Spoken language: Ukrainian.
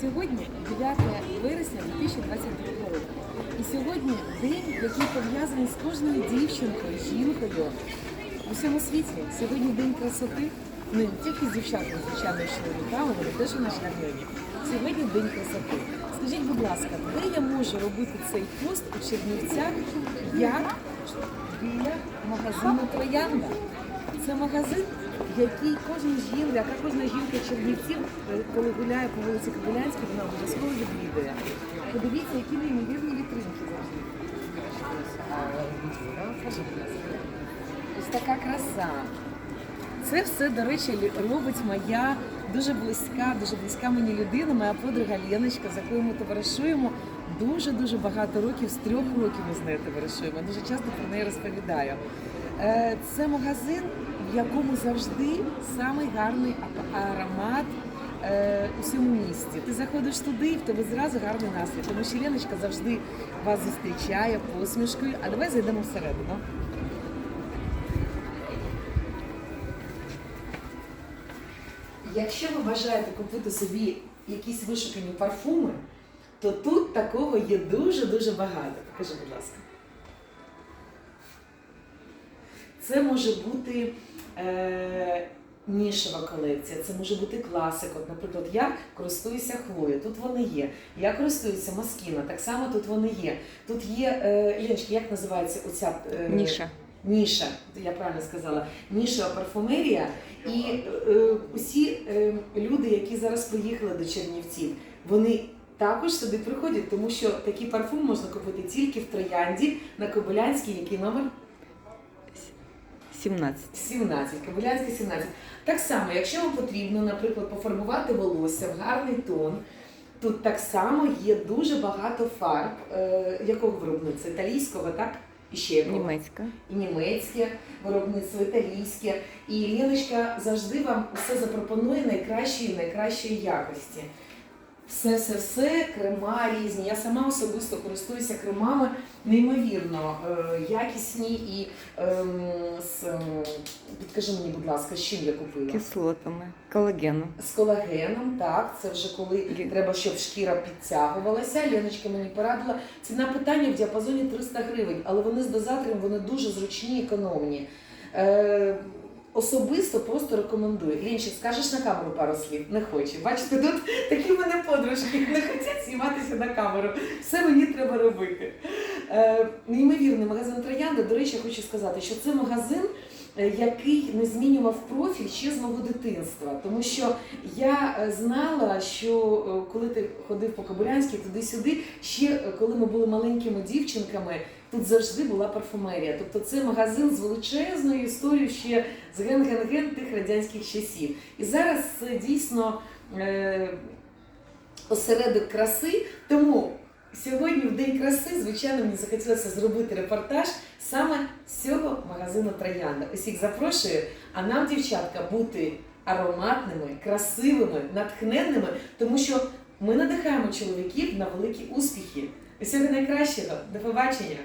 Сьогодні 9 вересня 2022 року. І сьогодні день, який пов'язаний з кожною дівчинкою, жінкою у всьому світі. Сьогодні день красоти. Ну, не тільки з дівчатами, звичайно, з чоловіками, вони теж у нас гарнені. Сьогодні день красоти. Скажіть, будь ласка, де я можу робити цей пост у Чернівцях, як біля магазину Троянда? Це магазин, який кожна жінка, яка кожна жінка Чернівців, е, коли гуляє по вулиці Кобилянській, вона обов'язково відвідує. Подивіться, які неймовірні вітринки завжди. Ось така краса. Це все, до речі, робить моя дуже близька, дуже близька мені людина, моя подруга Леночка, з якою ми товаришуємо дуже-дуже багато років, з трьох років ми з нею товаришуємо. Дуже часто про неї розповідаю. Е, Це магазин, в якому завжди самий гарний аромат е, у всьому місті. Ти заходиш туди, і в тебе зразу гарний настрій. Тому що Леночка завжди вас зустрічає посмішкою. А давай зайдемо всередину. Якщо ви бажаєте купити собі якісь вишукані парфуми, то тут такого є дуже-дуже багато. Покажи, будь ласка. Це може бути е, нішева колекція, це може бути класик. От, наприклад, я користуюся хвоєю, тут вони є. Я користуюся Маскіна, так само тут вони є. Тут є, е, Леночки, як називається оця е, Ніша. ніша, я правильно сказала, нішева парфумерія. І е, усі е, люди, які зараз приїхали до Чернівців, вони також сюди приходять, тому що такий парфум можна купити тільки в Троянді на Кобилянській, який номер 17. 17, Кобилянська 17. Так само, якщо вам потрібно, наприклад, пофарбувати волосся в гарний тон, тут так само є дуже багато фарб, е, якого виробництва? Італійського, так? І ще якого? Німецька. і німецьке виробництво, італійське. І Леночка завжди вам все запропонує найкращої найкращої якості. Все, все, все, крема різні. Я сама особисто користуюся кремами неймовірно е, якісні і ем, з, ем, підкажи мені, будь ласка, з чим я купила? Кислотами. Колагену. З колагеном, так, це вже коли треба, щоб шкіра підтягувалася. Леночка мені порадила. Ціна питання в діапазоні 300 гривень, але вони з дозатором вони дуже зручні, економні. Особисто просто рекомендую. Лінчик, скажеш на камеру пару слів? Не хоче. Бачите, тут такі в мене подружки, не хочуть зніматися на камеру. Все мені треба робити. Е, неймовірний магазин Троянда. До речі, хочу сказати, що це магазин. Е, Який не змінював профіль ще з мого дитинства, тому що я е, знала, що е, коли ти ходив по Кобилянській туди-сюди, ще коли ми були маленькими дівчинками, тут завжди була парфумерія. Тобто це магазин з величезною історією ще з ген-ген-ген тих радянських часів. І зараз це дійсно осередок краси. Тому сьогодні, в День краси, звичайно, мені захотілося зробити репортаж саме з цього магазину Троянда. Усіх запрошую, а нам, дівчатка, бути ароматними, красивими, натхненними, тому що ми надихаємо чоловіків на великі успіхи. Усього найкращого. До побачення!